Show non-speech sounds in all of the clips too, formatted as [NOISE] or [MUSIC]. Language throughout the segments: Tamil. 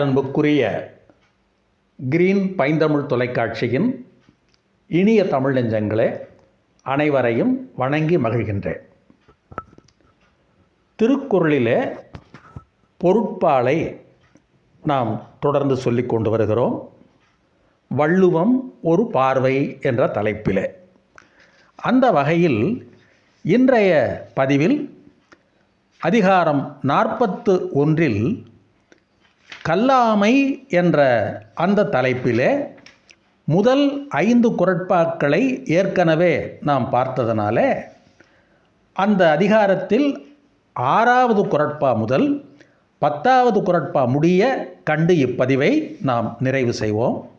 அன்புக்குரிய கிரீன் பைந்தமிழ் தொலைக்காட்சியின் இனிய தமிழ் நெஞ்சங்களே அனைவரையும் வணங்கி மகிழ்கின்றேன். திருக்குறளிலே பொருட்பாலை நாம் தொடர்ந்து சொல்லிக் கொண்டு வருகிறோம். வள்ளுவம் ஒரு பார்வை என்ற தலைப்பிலே. அந்த வகையில் இன்றைய பதிவில் அதிகாரம் நாற்பத்து ஒன்றில் கல்லாமை என்ற அந்த தலைப்பிலே முதல் ஐந்து குரட்பாக்களை ஏற்கனவே நாம் பார்த்ததனால அந்த அதிகாரத்தில் ஆறாவது குரட்பா முதல் பத்தாவது குரட்பா முடிய கண்டு இப்பதிவை நாம் நிறைவு செய்வோம்.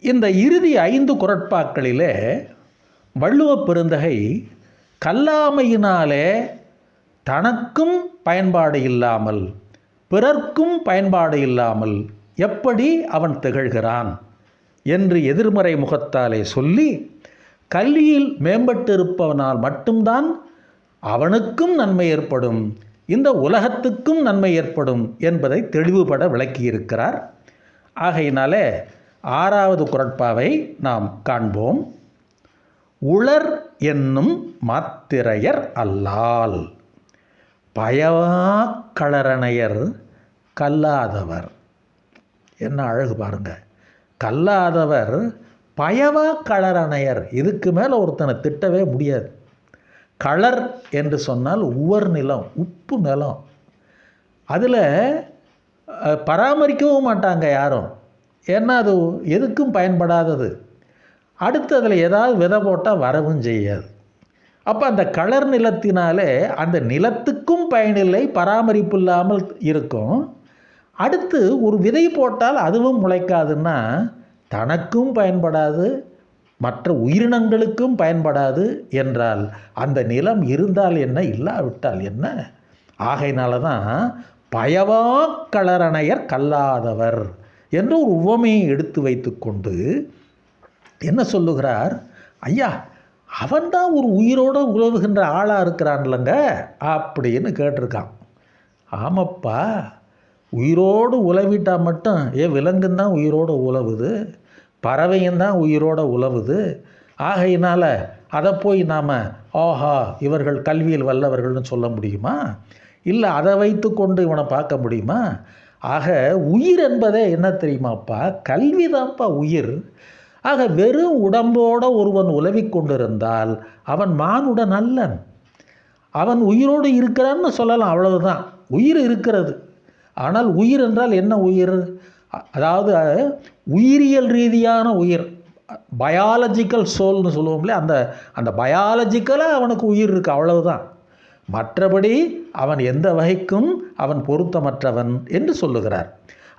இந்த இறுதி ஐந்து குரட்பாக்களிலே வள்ளுவப் பெருந்தகை கல்லாமையினாலே தனக்கும் பயன்பாடு இல்லாமல் பிறர்க்கும் பயன்பாடு இல்லாமல் எப்படி அவன் திகழ்கிறான் என்று எதிர்மறை முகத்தாலே சொல்லி கல்வியில் மேம்பட்டிருப்பவனால் மட்டும்தான் அவனுக்கும் நன்மை ஏற்படும் இந்த உலகத்துக்கும் நன்மை ஏற்படும் என்பதை தெளிவுபட விளக்கியிருக்கிறார். ஆகையினாலே ஆறாவது குரட்பாவை நாம் காண்போம். உளர் என்னும் மாத்திரையர் அல்லால். பயவாக்களரணையர் கல்லாதவர். என்ன அழகு பாருங்க. கல்லாதவர் பயவா களரணையர் இதுக்கு மேலே ஒருத்தனை திட்டவே முடியாது. களர் என்று சொன்னால் உவர் நிலம் உப்பு நிலம். அதில் பராமரிக்கவும் மாட்டாங்க யாரும். ஏன்னா அது எதுக்கும் பயன்படாதது. அடுத்து அதில் ஏதாவது விதை போட்டால் வரவும் செய்யாது. அப்போ அந்த கலர் நிலத்தினாலே அந்த நிலத்துக்கும் பயனில்லை பராமரிப்பு இல்லாமல் இருக்கும். அடுத்து ஒரு விதை போட்டால் அதுவும் முளைக்காதுன்னா தனக்கும் பயன்படாது மற்ற உயிரினங்களுக்கும் பயன்படாது என்றால் அந்த நிலம் இருந்தால் என்ன இல்லாவிட்டால் என்ன? ஆகையினால தான் பயவா கலரணையர் கல்லாதவர் என்று ஒரு உவமையை எடுத்து வைத்துக்கொண்டு என்ன சொல்லுகிறார்? ஐயா அவன்தான் ஒரு உயிரோடு உழவுகின்ற ஆளாக இருக்கிறான்லங்க அப்படின்னு கேட்டிருக்கான். ஆமாப்பா உயிரோடு உழவிட்டால் மட்டும் ஏ விலங்குன்னு தான் உயிரோடு உழவுது பறவையும் தான் உயிரோடு உழவுது ஆகையினால் அதை போய் நாம் ஆஹா இவர்கள் கல்வியில் வல்லவர்கள்னு சொல்ல முடியுமா? இல்லை அதை வைத்து கொண்டு இவனை பார்க்க முடியுமா? ஆக உயிர் என்பதே என்ன தெரியுமாப்பா? கல்வி தான்ப்பா உயிர். ஆக வெறும் உடம்போடு ஒருவன் உலவி கொண்டிருந்தால் அவன் மானுடன் அல்லன். அவன் உயிரோடு இருக்கிறான்னு சொல்லலாம் அவ்வளவுதான். உயிர் இருக்கிறது. ஆனால் உயிர் என்றால் என்ன உயிர்? அதாவது உயிரியல் ரீதியான உயிர். பயாலஜிக்கல் சோல்னு சொல்லுவோம்ல அந்த அந்த பயாலஜிக்கலாக அவனுக்கு உயிர் இருக்குது அவ்வளவுதான். மற்றபடி அவன் எந்த வகைக்கும் அவன் பொருத்தமற்றவன் என்று சொல்லுகிறார்.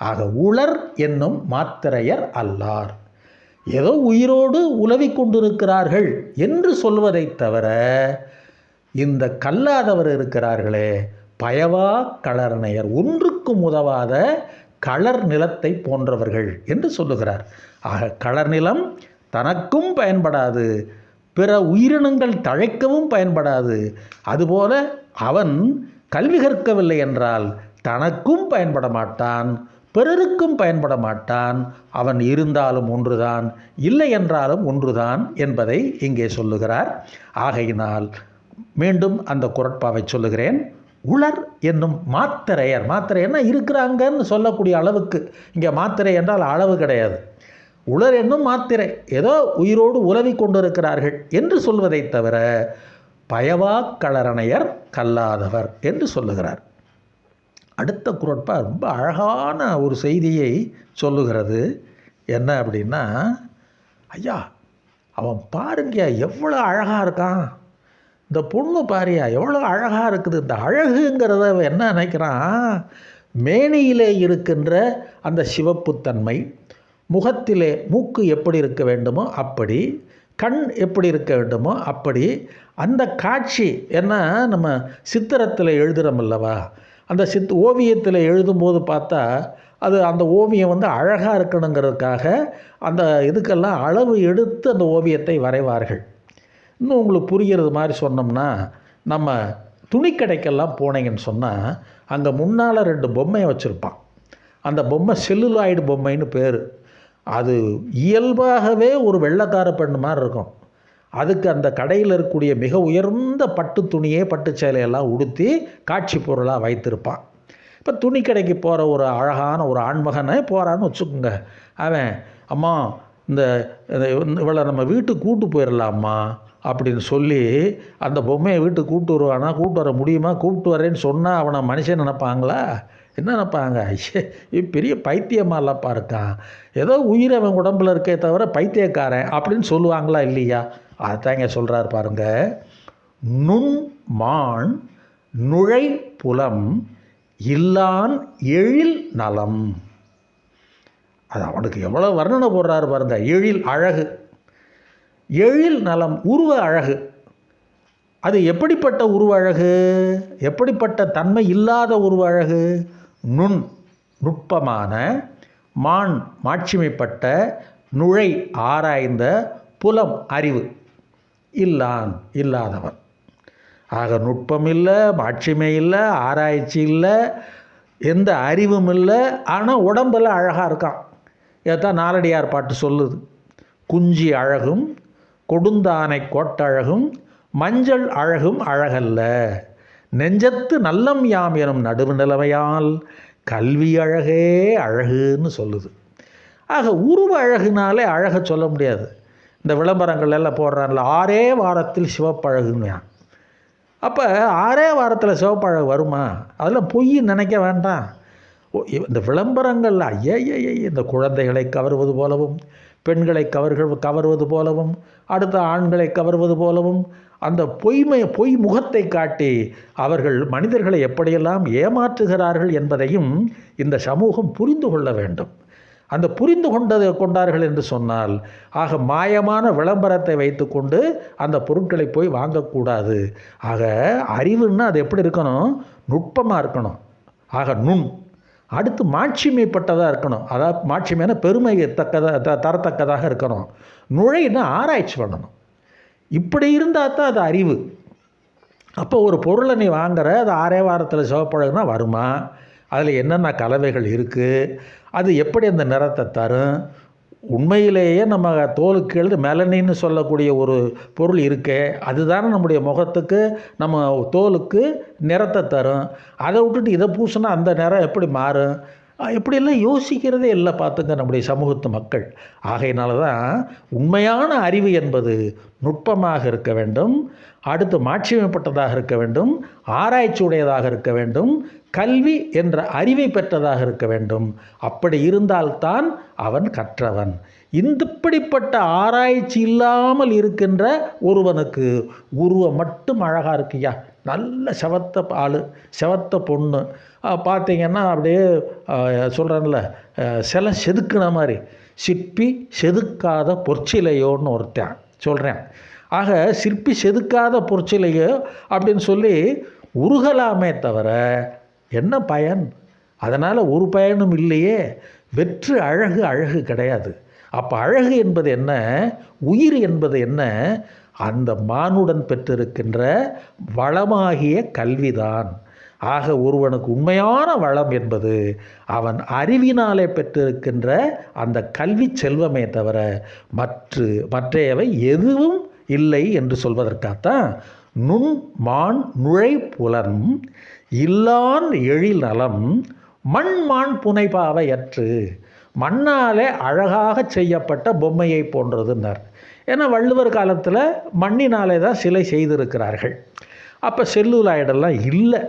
ஆக உளர் என்னும் மாத்திரையர் அல்லார். ஏதோ உயிரோடு உலவி கொண்டிருக்கிறார்கள் என்று சொல்வதை தவிர இந்த கல்லாதவர் இருக்கிறார்களே பயவா களரணையர் ஒன்றுக்கும் உதவாத களர் நிலத்தை போன்றவர்கள் என்று சொல்லுகிறார். ஆக களர் நிலம் தனக்கும் பயன்படாது பிற உயிரினங்கள் தழைக்கவும் பயன்படாது. அதுபோல அவன் கல்வி கற்கவில்லை என்றால் தனக்கும் பயன்பட மாட்டான் பிறருக்கும் பயன்பட மாட்டான். அவன் இருந்தாலும் ஒன்றுதான் இல்லை என்றாலும் ஒன்றுதான் என்பதை இங்கே சொல்லுகிறார். ஆகையினால் மீண்டும் அந்த குரட்பாவை சொல்லுகிறேன். உளர் என்னும் மாத்திரையர் மாத்திரையர்னா இருக்கிறாங்கன்னு சொல்லக்கூடிய அளவுக்கு இங்கே மாத்திரை என்றால் அளவு கிடையாது. உலர் என்னும் மாத்திரை ஏதோ உயிரோடு உலவி கொண்டிருக்கிறார்கள் என்று சொல்வதை தவிர பயவாக்களரணையர் கல்லாதவர் என்று சொல்லுகிறார். அடுத்த குரட்பா ரொம்ப அழகான ஒரு செய்தியை சொல்லுகிறது. என்ன அப்படின்னா ஐயா அவன் பாருங்கயா எவ்வளோ அழகாக இருக்கான். இந்த பொண்ணு பாரியா எவ்வளோ அழகாக இருக்குது. இந்த அழகுங்கிறத என்ன நினைக்கிறான்? மேனியிலே இருக்கின்ற அந்த சிவப்புத்தன்மை முகத்திலே மூக்கு எப்படி இருக்க வேண்டுமோ அப்படி கண் எப்படி இருக்க வேண்டுமோ அப்படி அந்த காட்சி என்ன நம்ம சித்திரத்தில் எழுதுகிறோம் அல்லவா? அந்த சித் ஓவியத்தில் எழுதும்போது பார்த்தா அது அந்த ஓவியம் வந்து அழகாக இருக்கணுங்கிறதுக்காக அந்த இதுக்கெல்லாம் அளவு எடுத்து அந்த ஓவியத்தை வரைவார்கள். இன்னும் உங்களுக்கு புரிகிறது மாதிரி சொன்னோம்னா நம்ம துணிக்கடைக்கெல்லாம் போனீங்கன்னு சொன்னால் அங்கே முன்னால் ரெண்டு பொம்மையை வச்சுருப்பான். அந்த பொம்மை செல்லுலாய்டு பொம்மைன்னு பேர். அது இயல்பாகவே ஒரு வெள்ளக்கார பெண் மாதிரி இருக்கும். அதுக்கு அந்த கடையில் இருக்கக்கூடிய மிக உயர்ந்த பட்டு துணியே பட்டு சேலையெல்லாம் உடுத்தி காட்சி பொருளாக வைத்திருப்பான். இப்போ துணி கடைக்கு போகிற ஒரு அழகான ஒரு ஆண்மகனே போகிறான்னு வச்சுக்கோங்க. அவன் அம்மா இந்த இவளை நம்ம வீட்டுக்கு கூட்டு போயிடலாம்மா அப்படின்னு சொல்லி அந்த பொம்மையை வீட்டுக்கு கூப்பிட்டு வருவானா கூப்பிட்டு வர முடியுமா கூப்பிட்டு வரேன்னு சொன்னால் அவனை மனுஷன் நினைப்பாங்களா? என்ன நினைப்பாங்க? ஐயே பெரிய பெரிய பைத்தியமாலப்பா இருக்கான். ஏதோ உயிர் அவன் உடம்புல இருக்கே தவிர பைத்தியக்காரன் அப்படின்னு சொல்லுவாங்களா இல்லையா? அதாங்க சொல்கிறார் பாருங்க. நுண் மான் நுழை புலம் இல்லான் எழில் நலம். அது அவனுக்கு எவ்வளோ வர்ணனை போடுறாரு பாருங்க. எழில் அழகு. எழில் நலம் உருவ அழகு. அது எப்படிப்பட்ட உருவ அழகு? எப்படிப்பட்ட தன்மை இல்லாத உருவ அழகு? நுண் நுட்பமான மான் மாட்சிமைப்பட்ட நுழை ஆராய்ந்த புலம் அறிவு. இல்லான் இல்லாதவன். ஆக நுட்பம் இல்லை மாட்சிமை இல்லை ஆராய்ச்சி இல்லை எந்த அறிவும் இல்லை ஆனால் உடம்பில் அழகாக இருக்கான். ஏதான் நாலடியார் பாட்டு சொல்லுது. குஞ்சி அழகும் கொடுந்தானை கோட்டழகும் மஞ்சள் அழகும் அழகல்ல. நெஞ்சத்து நல்லம் யாம் எனும் நடுவு நிலைமையால் கல்வி அழகே அழகுன்னு சொல்லுது. ஆக உருவ அழகுனாலே அழகை சொல்ல முடியாது. இந்த விளம்பரங்கள் எல்லாம் போடுறான்ல ஆறே வாரத்தில் சிவப்பழகுங்க. அப்போ ஆறே வாரத்தில் சிவப்பழகு வருமா? அதெல்லாம் பொய் நினைக்க வேண்டாம். இந்த விளம்பரங்கள் ஐயே இந்த குழந்தைகளை கவர்வது போலவும் பெண்களை கவர்கள் கவர்வது போலவும் அடுத்த ஆண்களை கவர்வது போலவும் அந்த பொய்மை பொய் முகத்தை காட்டி அவர்கள் மனிதர்களை எப்படியெல்லாம் ஏமாற்றுகிறார்கள் என்பதையும் இந்த சமூகம் புரிந்து கொள்ள வேண்டும். அந்த புரிந்து கொண்டது கொண்டார்கள் என்று சொன்னால் ஆக மாயமான விளம்பரத்தை வைத்துக்கொண்டு அந்த பொருட்களை போய் வாங்கக்கூடாது. ஆக அறிவுன்னா அது எப்படி இருக்கணும்? நுட்பமாக இருக்கணும். ஆக நுண். அடுத்து மாட்சிமைப்பட்டதாக இருக்கணும். அதாவது மாட்சிமையான பெருமை தக்கதாக த தரத்தக்கதாக இருக்கணும். நுழைன்னா ஆராய்ச்சி பண்ணணும். இப்படி இருந்தால் தான் அது அறிவு. அப்போ ஒரு பொருளை நீ வாங்குற அது ஆரே வாரத்தில் சிவப்பழகுனா வருமா? அதில் என்னென்ன கலவைகள் இருக்குது அது எப்படி அந்த நிறத்தை தரும்? உண்மையிலேயே நம்ம தோலுக்கு எழுது மெலனின்னு சொல்லக்கூடிய ஒரு பொருள் இருக்கே அதுதானே நம்முடைய முகத்துக்கு நம்ம தோலுக்கு நிறத்தை தரும். அதை விட்டுட்டு இதை பூசினா அந்த நிறம் எப்படி மாறும்? எப்படியெல்லாம் யோசிக்கிறதே இல்லை பார்த்துங்க நம்முடைய சமூகத்து மக்கள். ஆகையினால தான் உண்மையான அறிவு என்பது நுட்பமாக இருக்க வேண்டும் அடுத்து மாட்சிமைப்பட்டதாக இருக்க வேண்டும் ஆராய்ச்சி உடையதாக இருக்க வேண்டும் கல்வி என்ற அறிவை பெற்றதாக இருக்க வேண்டும். அப்படி இருந்தால்தான் அவன் கற்றவன். இந்தப்படிப்பட்ட ஆராய்ச்சி இல்லாமல் இருக்கின்ற ஒருவனுக்கு உருவம் மட்டும் அழகாக இருக்குயா? நல்ல செவத்த ஆள் செவத்த பொண்ணு. பார்த்தீங்கன்னா அப்படியே சொல்கிறேன்ல சில செதுக்குன மாதிரி சிற்பி செதுக்காத பொற்சிலையோன்னு ஒருத்தன் சொல்கிறேன் ஆக சிற்பி செதுக்காத பொற்சிலையோ அப்படின்னு சொல்லி உருகலாமே தவிர என்ன பயன்? அதனால் ஒரு பயனும் இல்லையே. வெற்று அழகு அழகு கிடையாது. அப்போ அழகு என்பது என்ன? உயிர் என்பது என்ன? அந்த மானுடன் பெற்றிருக்கின்ற வளமாகிய கல்விதான். ஆக ஒருவனுக்கு உண்மையான வளம் என்பது அவன் அறிவினாலே பெற்றிருக்கின்ற அந்த கல்வி செல்வமே தவிர மற்ற மற்றையவை எதுவும் இல்லை என்று சொல்வதற்காகத்தான் நுண் மான் நுழை புலன் இல்லான் எழில் நலம் மண் மான் புனைபாவையற்று மண்ணாலே அழகாக செய்யப்பட்ட பொம்மையை போன்றதுன்னார். ஏன்னா வள்ளுவர் காலத்தில் மண்ணினாலே தான் சிலை செய்திருக்கிறார்கள். அப்போ செல்லுலாய்டெல்லாம் இல்லை.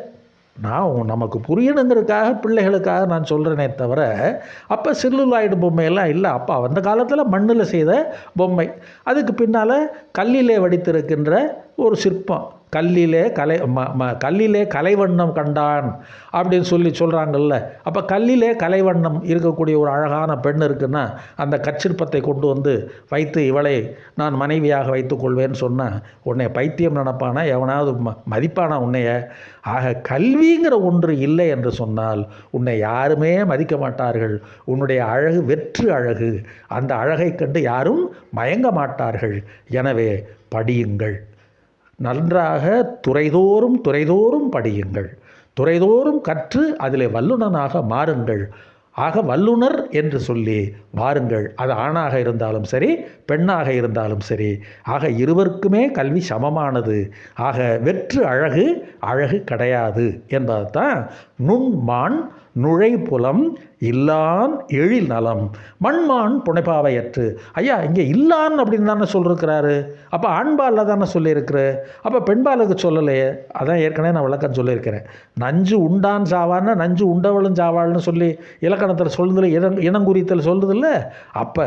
நான் நமக்கு புரியணுங்கிறதுக்காக பிள்ளைகளுக்காக நான் சொல்கிறேனே தவிர அப்போ செல்லுலாய்டு பொம்மையெல்லாம் இல்லை. அப்போ அந்த காலத்தில் மண்ணில் செய்த பொம்மை. அதுக்கு பின்னால் கல்லிலே வடித்திருக்கின்ற ஒரு சிற்பம். கல்லிலே கலை ம ம கல்லிலே கலைவண்ணம் கண்டான் அப்படின்னு சொல்லி சொல்கிறாங்கல்ல அப்போ கல்லிலே கலைவண்ணம் இருக்கக்கூடிய ஒரு அழகான பெண் இருக்குன்னா அந்த கற்சிற்பத்தை கொண்டு வந்து வைத்து இவளை நான் மனைவியாக வைத்துக்கொள்வேன்னு சொன்னால் உன்னை பைத்தியம் நினப்பானா? எவனாவது ம மதிப்பானா உன்னைய? ஆக கல்விங்கிற ஒன்று இல்லை என்று சொன்னால் உன்னை யாருமே மதிக்க மாட்டார்கள். உன்னுடைய அழகு வெற்று அழகு. அந்த அழகை கண்டு யாரும் மயங்க மாட்டார்கள். எனவே படியுங்கள். நன்றாக துறைதோறும் துறைதோறும் படியுங்கள். துறைதோறும் கற்று அதிலே வல்லுனனாக மாறுங்கள். ஆக வல்லுனர் என்று சொல்லி வாருங்கள். அது ஆணாக இருந்தாலும் சரி பெண்ணாக இருந்தாலும் சரி. ஆக இருவருக்குமே கல்வி சமமானது. ஆக வெற்று அழகு அழகு கிடையாது என்பதைத்தான் நுண்மான் நுழைப்புலம் இல்லான் எழில் நலம் மண்மான் புனைப்பாவையற்று ஐயா இங்கே இல்லான் அப்படின்னு தானே சொல்லியிருக்கிறாரு அப்போ ஆண்பாலில் தானே சொல்லியிருக்கிற? அப்போ பெண்பாலுக்கு சொல்லலையே. அதான் ஏற்கனவே நான் விளக்கம் சொல்லியிருக்கிறேன். நஞ்சு உண்டான் சாவான்னா நஞ்சு உண்டவளும் சாவாள்னு சொல்லி இலக்கணத்தில் சொல்லுதில்லை இனம் இனங்குறித்தல் சொல்லுதில்லை அப்போ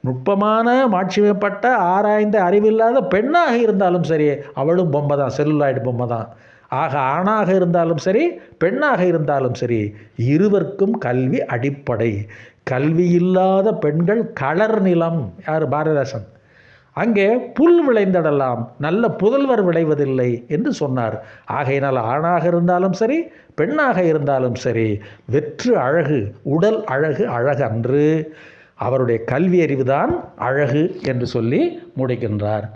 நுட்பமான மாட்சிமைப்பட்ட ஆராய்ந்த அறிவில்லாத பெண்ணாக இருந்தாலும் சரி அவளும் பொம்மை தான் செல்லுலாய்டு பொம்மை தான். ஆக ஆணாக இருந்தாலும் சரி பெண்ணாக இருந்தாலும் சரி இருவருக்கும் கல்வி அடிப்படை. கல்வி இல்லாத பெண்கள் களர் நிலம். யார்? பாரதிதாசன். அங்கே புல் விளைந்திடலாம் நல்ல புதல்வர் விளைவதில்லை என்று சொன்னார். ஆகையினால் ஆணாக இருந்தாலும் சரி பெண்ணாக இருந்தாலும் சரி வெற்று அழகு உடல் அழகு அழகு அன்று. அவருடைய கல்வி அறிவுதான் அழகு என்று சொல்லி முடிக்கின்றார்.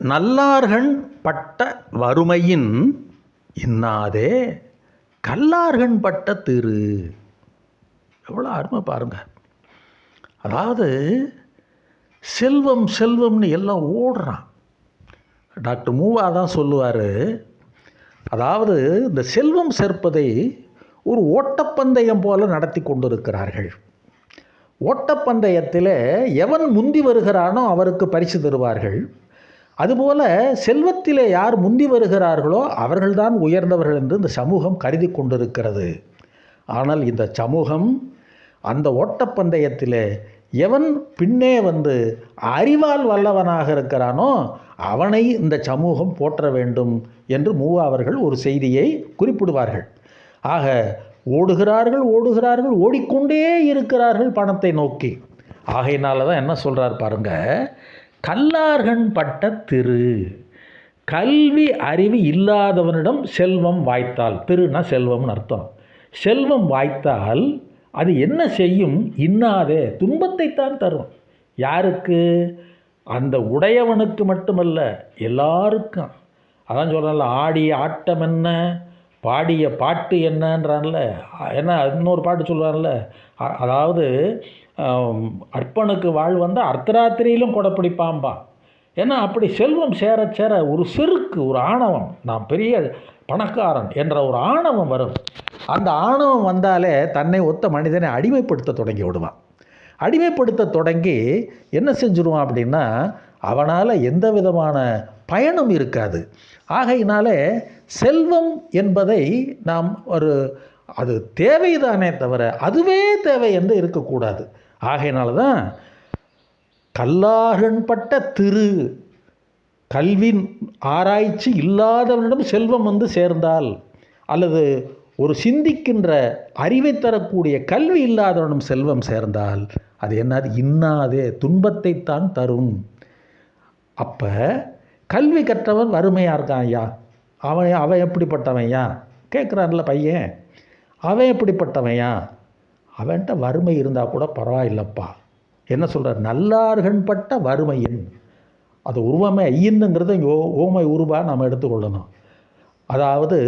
நல்லார்கண் பட்ட வறுமையின் இன்னாதே கல்லார்கண் பட்ட திரு. எவ்வளோ அருமை பாருங்க. அதாவது செல்வம் செல்வம்னு எல்லாம் ஓடுறான். டாக்டர் மூவா தான் சொல்லுவார் அதாவது இந்த செல்வம் சேர்ப்பதை ஒரு ஓட்டப்பந்தயம் போல நடத்தி கொண்டிருக்கிறார்கள். ஓட்டப்பந்தயத்தில் எவன் முந்தி வருகிறானோ அவருக்கு பரிசு தருவார்கள். அதுபோல செல்வத்திலே யார் முந்தி வருகிறார்களோ அவர்கள்தான் உயர்ந்தவர்கள் என்று இந்த சமூகம் கருதி கொண்டிருக்கிறது. ஆனால் இந்த சமூகம் அந்த ஓட்டப்பந்தயத்தில் எவன் பின்னே வந்து அறிவால் வல்லவனாக இருக்கிறானோ அவனை இந்த சமூகம் போற்ற வேண்டும் என்று மூவா அவர்கள் ஒரு செய்தியை குறிப்பிடுவார்கள். ஆக ஓடுகிறார்கள் ஓடுகிறார்கள் ஓடிக்கொண்டே இருக்கிறார்கள் பணத்தை நோக்கி. ஆகையினால தான் என்ன சொல்கிறார் பாருங்க கல்லார்கண் பட்ட திரு கல்வி அறிவு இல்லாதவனிடம் செல்வம் வாய்த்தால் திருனா செல்வம்னு அர்த்தம். செல்வம் வாய்த்தால் அது என்ன செய்யும்? இன்னாதே. துன்பத்தைத்தான் தரும். யாருக்கு? அந்த உடையவனுக்கு மட்டுமல்ல எல்லாருக்கும். அதான் சொல்கிறேன்ல ஆடிய ஆட்டம் என்ன? பாடிய பாட்டு என்னன்றான்ல. என்ன இன்னொரு பாட்டு சொல்லுவார்ல அதாவது அற்பனுக்கு வாழ் வந்தால் அர்த்தராத்திரியிலும் கொடைப்பிடிப்பாம்பா ஏன்னா அப்படி செல்வம் சேர சேர ஒரு செருக்கு ஒரு ஆணவம் நான் பெரிய பணக்காரன் என்ற ஒரு ஆணவம் வரும். அந்த ஆணவம் வந்தாலே தன்னை ஒத்த மனிதனை அடிமைப்படுத்த தொடங்கி விடுவான். அடிமைப்படுத்த தொடங்கி என்ன செஞ்சுருவான் அப்படின்னா அவனால் எந்த விதமான பயனும் இருக்காது. ஆகையினாலே செல்வம் என்பதை நாம் ஒரு அது தேவைதானே தவிர அதுவே தேவை என்று இருக்கக்கூடாது. ஆகையினால தான் கல்லாகண்பட்ட திரு கல்வின் ஆராய்ச்சி இல்லாதவனிடம் செல்வம் வந்து சேர்ந்தால் அல்லது ஒரு சிந்திக்கின்ற அறிவை தரக்கூடிய கல்வி இல்லாதவனும் செல்வம் சேர்ந்தால் அது என்னது? இன்னாதே துன்பத்தைத்தான் தரும். அப்போ கல்வி கற்றவன் வறுமையாக இருக்கான் ஐயா. அவன் அவன் எப்படிப்பட்டவையா கேட்குறான்ல பையன். அவன் எப்படிப்பட்டவையா அவன்கிட்ட வறுமை இருந்தால் கூட பரவாயில்லப்பா. என்ன சொல்கிறார் நல்லார்கண்பட்ட வறுமையின். அது உருவமே ஐயன்னுங்கிறத இங்கே ஓ ஓமை உருவாக நம்ம எடுத்துக்கொள்ளணும். அதாவது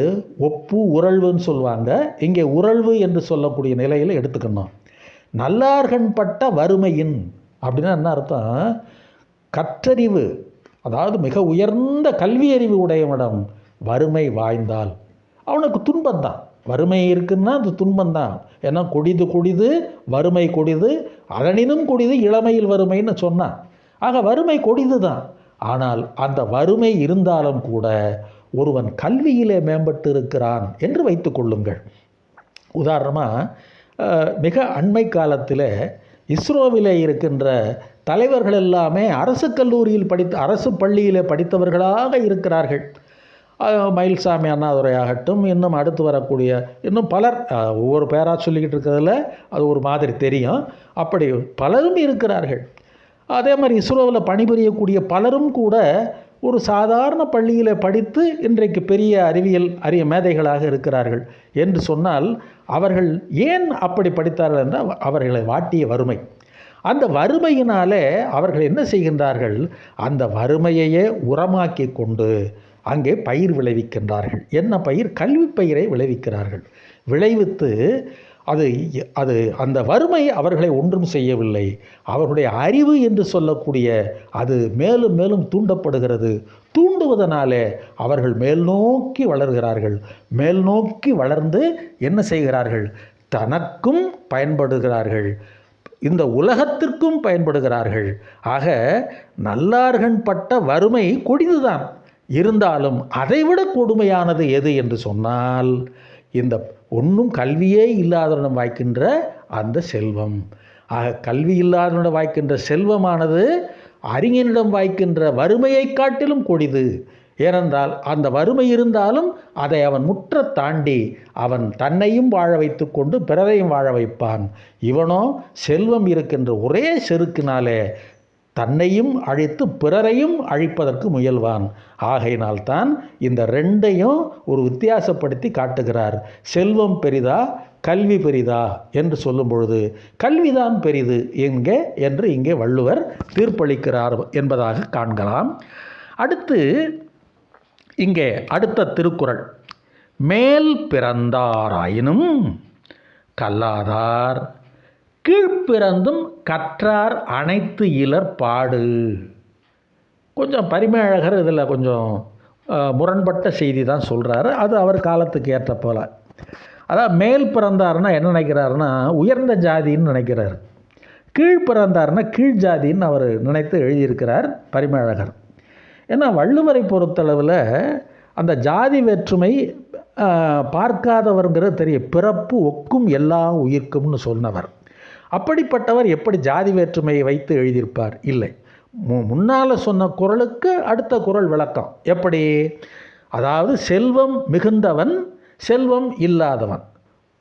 ஒப்பு உறழ்வுன்னு சொல்லுவாங்க. இங்கே உறழ்வு என்று சொல்லக்கூடிய நிலையில் எடுத்துக்கணும். நல்லார்கண்பட்ட வறுமையின் அப்படின்னா என்ன அர்த்தம்? கற்றறிவு. அதாவது மிக உயர்ந்த கல்வி அறிவு உடையவனிடம் வறுமை வாய்ந்தால் அவனுக்கு துன்பம் தான் வறுமை இருக்குன்னா அது துன்பம் தான் ஏன்னா கொடிது கொடிது வறுமை கொடிது அதனினும் கொடிது இளமையில் வறுமைன்னு சொன்னான். ஆக வறுமை கொடிது தான் ஆனால் அந்த வறுமை இருந்தாலும் கூட ஒருவன் கல்வியிலே மேம்பட்டு இருக்கிறான் என்று வைத்து கொள்ளுங்கள். உதாரணமாக மிக அண்மை காலத்தில் இஸ்ரோவிலே இருக்கின்ற தலைவர்கள் எல்லாமே அரசு கல்லூரியில் படித்த அரசு பள்ளியில் படித்தவர்களாக இருக்கிறார்கள். மயில்சாமி அண்ணாதுரை ஆகட்டும் இன்னும் அடுத்து வரக்கூடிய இன்னும் பலர் ஒவ்வொரு பேராக சொல்லிக்கிட்டு இருக்கிறதுல அது ஒரு மாதிரி தெரியும். அப்படி பலரும் இருக்கிறார்கள். அதே மாதிரி இஸ்ரோவில் பணிபுரியக்கூடிய பலரும் கூட ஒரு சாதாரண பள்ளியில் படித்து இன்றைக்கு பெரிய அறிவியல் அரிய மேதைகளாக இருக்கிறார்கள் என்று சொன்னால் அவர்கள் ஏன் அப்படி படித்தார்கள் என்றால் அவர்களை வாட்டிய வறுமை. அந்த வறுமையினாலே அவர்கள் என்ன செய்கின்றார்கள்? அந்த வறுமையையே உரமாக்கி கொண்டு அங்கே பயிர் விளைவிக்கின்றார்கள். என்ன பயிர்? கல்வி பயிரை விளைவிக்கிறார்கள். விளைவித்து அது அது அந்த வறுமை அவர்களை ஒன்றும் செய்யவில்லை. அவர்களுடைய அறிவு என்று சொல்லக்கூடிய அது மேலும் மேலும் தூண்டப்படுகிறது. தூண்டுவதனாலே அவர்கள் மேல் நோக்கி வளர்கிறார்கள். மேல் நோக்கி வளர்ந்து என்ன செய்கிறார்கள்? தனக்கும் பயன்படுகிறார்கள். இந்த உலகத்திற்கும் பயன்படுகிறார்கள். ஆக நல்லார்கண் பட்ட வறுமை கொடிதுதான். இருந்தாலும் அதைவிட கொடுமையானது எது என்று சொன்னால் இந்த ஒன்றும் கல்வியே இல்லாதவனிடம் வாய்க்கின்ற அந்த செல்வம். ஆக கல்வி இல்லாதவனிடம் வாய்க்கின்ற செல்வமானது அறிஞனிடம் வாய்க்கின்ற வறுமையை காட்டிலும் கொடிது. ஏனென்றால் அந்த வறுமை இருந்தாலும் அதை அவன் முற்ற தாண்டி அவன் தன்னையும் வாழ வைத்து கொண்டு பிறரையும் வாழ வைப்பான். இவனோ செல்வம் இருக்கின்ற ஒரே செருக்கினாலே தன்னையும் அழித்து பிறரையும் அழிப்பதற்கு முயல்வான். ஆகையினால்தான் இந்த ரெண்டையும் ஒரு வித்தியாசப்படுத்தி காட்டுகிறார். செல்வம் பெரிதா கல்வி பெரிதா என்று சொல்லும் பொழுது கல்விதான் பெரிது எங்கே என்று இங்கே வள்ளுவர் தீர்ப்பளிக்கிறார் என்பதாக காண்கலாம். அடுத்து இங்கே அடுத்த திருக்குறள். மேல் பிறந்தாராயினும் கல்லாதார் கீழ்ப்பிறந்தும் கற்றார் அனைத்து இலர் பாடு. கொஞ்சம் பரிமேழகர் இதில் கொஞ்சம் முரண்பட்ட செய்தி தான் சொல்கிறாரு அது அவர் காலத்துக்கு ஏற்ற போல. அதான் மேல் பிறந்தாருன்னா என்ன நினைக்கிறாருன்னா உயர்ந்த ஜாதின்னு நினைக்கிறார். கீழ் பிறந்தாருன்னா கீழ் ஜாதின்னு அவர் நினைத்து எழுதியிருக்கிறார் பரிமேழகர். ஏன்னா வள்ளுவரை பொறுத்தளவில் அந்த ஜாதி வேற்றுமை பார்க்காதவருங்கிறது தெரியும். பிறப்பு ஒக்கும் எல்லா உயிர்க்கும்னு சொன்னவர். அப்படிப்பட்டவர் எப்படி ஜாதி வேற்றுமையை வைத்து எழுதியிருப்பார்? இல்லை. மு முன்னால் சொன்ன குரலுக்கு அடுத்த குரல் விளக்கம். எப்படி? அதாவது செல்வம் மிகுந்தவன் செல்வம் இல்லாதவன்.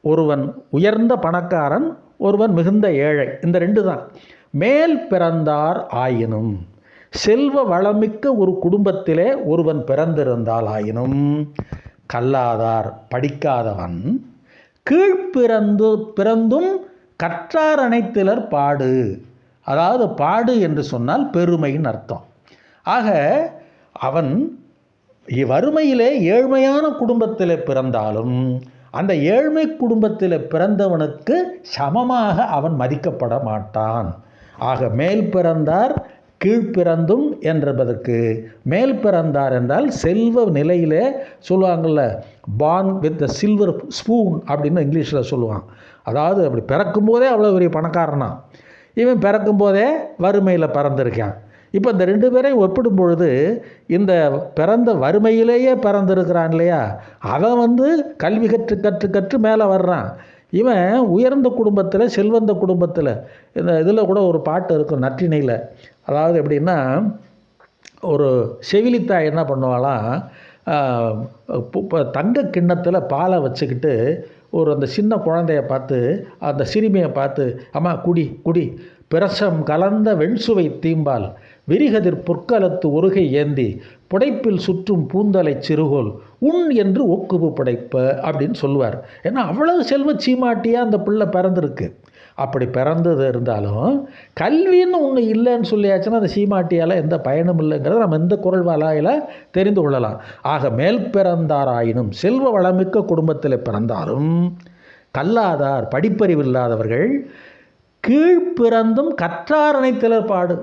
ஒருவன் உயர்ந்த பணக்காரன் ஒருவன் மிகுந்த ஏழை. இந்த ரெண்டு தான். மேல் பிறந்தார் ஆயினும் செல்வ வளமிக்க ஒரு குடும்பத்திலே ஒருவன் பிறந்திருந்தால் ஆயினும் கல்லாதார் படிக்காதவன் கீழ்பிறந்து பிறந்தும் கற்றார் அனைத்திலர் பாடு. அதாவது பாடு என்று சொன்னால் பெருமையின் அர்த்தம். ஆக அவன் வறுமையிலே ஏழ்மையான குடும்பத்தில் பிறந்தாலும் அந்த ஏழ்மை குடும்பத்தில் பிறந்தவனுக்கு சமமாக அவன் மதிக்கப்பட மாட்டான். ஆக மேல் பிறந்தார் கீழ்ப்பிறந்தும் என்பதற்கு மேல் பிறந்தார் என்றால் செல்வ நிலையிலே சொல்லுவாங்கள்ல born with the silver spoon அப்படின்னு இங்கிலீஷில் சொல்லுவான். அதாவது அப்படி பிறக்கும்போதே அவ்வளோ பெரிய பணக்காரனா? இவன் பிறக்கும்போதே வறுமையில் பிறந்திருக்கான். இப்போ இந்த ரெண்டு பேரையும் ஒப்பிடும் பொழுது இந்த பிறந்த வறுமையிலேயே பிறந்திருக்கிறான் இல்லையா? அவன் வந்து கல்வி கற்று கற்று கற்று மேலே வர்றான். இவன் உயர்ந்த குடும்பத்தில் செல்வந்த குடும்பத்தில் இந்த இதில் கூட ஒரு பாட்டு இருக்கும் நற்றிணையில். அதாவது எப்படின்னா ஒரு செவிலித்தாய் என்ன பண்ணுவாளாம்? தங்க கிண்ணத்தில் பாலை வச்சுக்கிட்டு ஒரு அந்த சின்ன குழந்தைய பார்த்து அந்த சிறுமியை பார்த்து அம்மா குடி குடி. பிரசம் கலந்த வெண்சுவை தீம்பால். விரிகதிர் பொற்களத்து ஒருகை ஏந்தி. புடைப்பில் சுற்றும் பூந்தலை சிறுகோல். உண் என்று ஒக்குவு படைப்ப அப்படின்னு சொல்லுவார். ஏன்னா அவ்வளவு செல்வ சீமாட்டியாக அந்த பிள்ளை பிறந்திருக்கு. அப்படி பிறந்தது இருந்தாலும் கல்வின்னு ஒன்று இல்லைன்னு சொல்லியாச்சுன்னா அந்த சீமாட்டியால் எந்த பயனும் இல்லைங்கிறத நம்ம எந்த குரல் வலாயில் தெரிந்து கொள்ளலாம். ஆக மேல் பிறந்தாராயினும் செல்வ வளமிக்க குடும்பத்தில் பிறந்தாலும் கல்லாதார் படிப்பறிவு இல்லாதவர்கள் கீழ்பிறந்தும் கற்றாரணை திலர்பாடு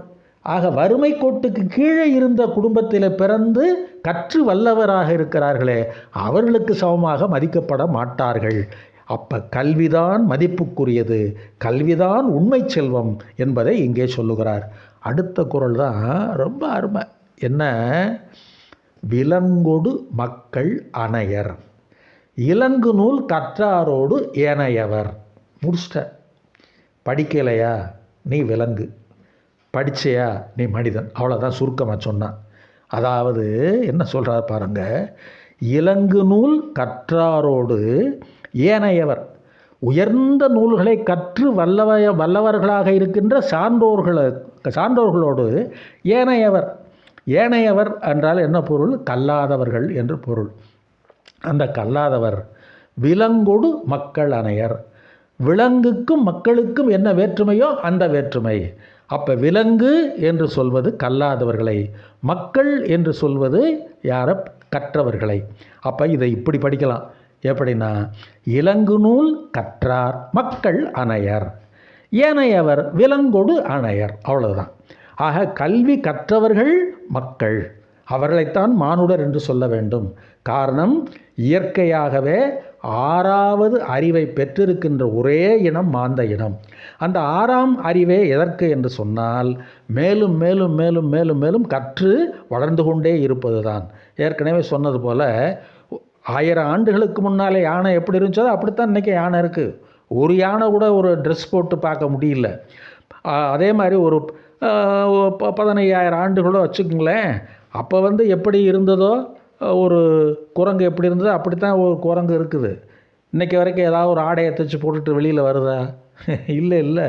ஆக வறுமை கோட்டுக்கு கீழே இருந்த குடும்பத்தில் பிறந்து கற்று வல்லவராக இருக்கிறார்களே அவர்களுக்கு சமமாக மதிக்கப்பட மாட்டார்கள். அப்போ கல்விதான் மதிப்புக்குரியது கல்விதான் உண்மை செல்வம் என்பதை இங்கே சொல்லுகிறார். அடுத்த குரல் தான் ரொம்ப அருமை. என்ன? விலங்கொடு மக்கள் அணையர். இலங்கு நூல் கற்றாரோடு ஏனையவர். முடிச்சிட்ட. படிக்கலையா? நீ விலங்கு. படிச்சையா? நீ மனிதன். அவ்வளோதான் சுருக்கமாக சொன்னான் அதாவது என்ன சொல்கிறார் பாருங்கள் இலங்கு நூல் கற்றாரோடு ஏனையவர் உயர்ந்த நூல்களை கற்று வல்லவய வல்லவர்களாக இருக்கின்ற சான்றோர்களை சான்றோர்களோடு ஏனையவர் ஏனையவர் என்றால் என்ன பொருள்? கல்லாதவர்கள் என்று பொருள். அந்த கல்லாதவர் விலங்கொடு மக்கள் அணையர். விலங்குக்கும் மக்களுக்கும் என்ன வேற்றுமையோ அந்த வேற்றுமை. அப்போ விலங்கு என்று சொல்வது கல்லாதவர்களை மக்கள் என்று சொல்வது யார கற்றவர்களை. அப்போ இதை இப்படி படிக்கலாம். எப்படின்னா இலங்கு நூல் கற்றார் மக்கள் அணையர். ஏனையவர் விலங்கொடு அணையர். அவ்வளவுதான். ஆக கல்வி கற்றவர்கள் மக்கள். அவர்களைத்தான் மானுடர் என்று சொல்ல வேண்டும். காரணம் இயற்கையாகவே ஆறாவது அறிவை பெற்றிருக்கின்ற ஒரே இனம் மாந்த இனம். அந்த ஆறாம் அறிவே எதற்கு என்று சொன்னால் மேலும் மேலும் மேலும் மேலும் மேலும் கற்று வளர்ந்து கொண்டே இருப்பது தான் ஏற்கனவே சொன்னது போல ஆயிரம் ஆண்டுகளுக்கு முன்னாலே யானை எப்படி இருந்துச்சோ அப்படித்தான் இன்றைக்கி யானை இருக்குது ஒரு யானை கூட ஒரு ட்ரெஸ் போட்டு பார்க்க முடியல. அதே மாதிரி ஒரு ப- பதினையாயிரம் ஆண்டுகளோ வச்சுக்கோங்களேன். அப்போ வந்து எப்படி இருந்ததோ ஒரு குரங்கு எப்படி இருந்ததோ அப்படித்தான் ஒரு குரங்கு இருக்குது. இன்றைக்கி வரைக்கும் ஏதாவது ஒரு ஆடையை தைச்சி போட்டுட்டு வெளியில் வருதா? [LAUGHS] இல்லை இல்லை.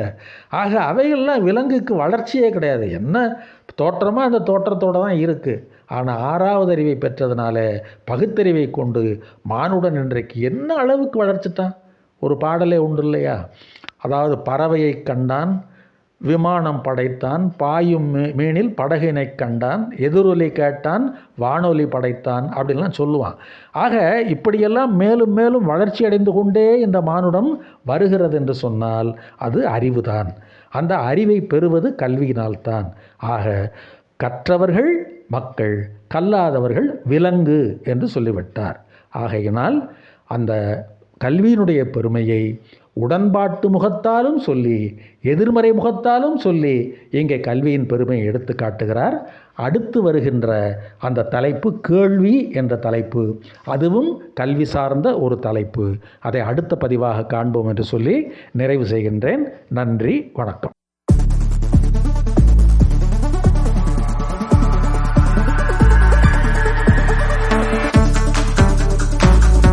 ஆக அவைகள்லாம் விலங்குக்கு வளர்ச்சியே கிடையாது. என்ன தோற்றமோ அந்த தோற்றத்தோடு தான் இருக்குது ஆனால் ஆறாவது அறிவை பெற்றதுனால பகுத்தறிவை கொண்டு மானுடன் இன்றைக்கு என்ன அளவுக்கு வளர்ச்சிட்டான்? ஒரு பாடலே உண்டு இல்லையா? அதாவது பறவையை கண்டான் விமானம் படைத்தான் பாயும் மீ- மீனில் படகினை கண்டான் எதிரொலி கேட்டான் வானொலி படைத்தான் அப்படின்லாம் சொல்லுவான். ஆக இப்படியெல்லாம் மேலும் மேலும் வளர்ச்சி அடைந்து கொண்டே இந்த மானுடம் வருகிறது என்று சொன்னால் அது அறிவுதான். அந்த அறிவை பெறுவது கல்வியினால்தான். ஆக கற்றவர்கள் மக்கள் கல்லாதவர்கள் விலங்கு என்று சொல்லிவிட்டார். ஆகையினால் அந்த கல்வியினுடைய பெருமையை உடன்பாட்டு முகத்தாலும் சொல்லி எதிர்மறை முகத்தாலும் சொல்லி இங்கே கல்வியின் பெருமையை எடுத்து காட்டுகிறார். அடுத்து வருகின்ற அந்த தலைப்பு கேள்வி என்ற தலைப்பு. அதுவும் கல்வி சார்ந்த ஒரு தலைப்பு. அதை அடுத்த பதிவாக காண்போம் என்று சொல்லி நிறைவு செய்கின்றேன். நன்றி வணக்கம்.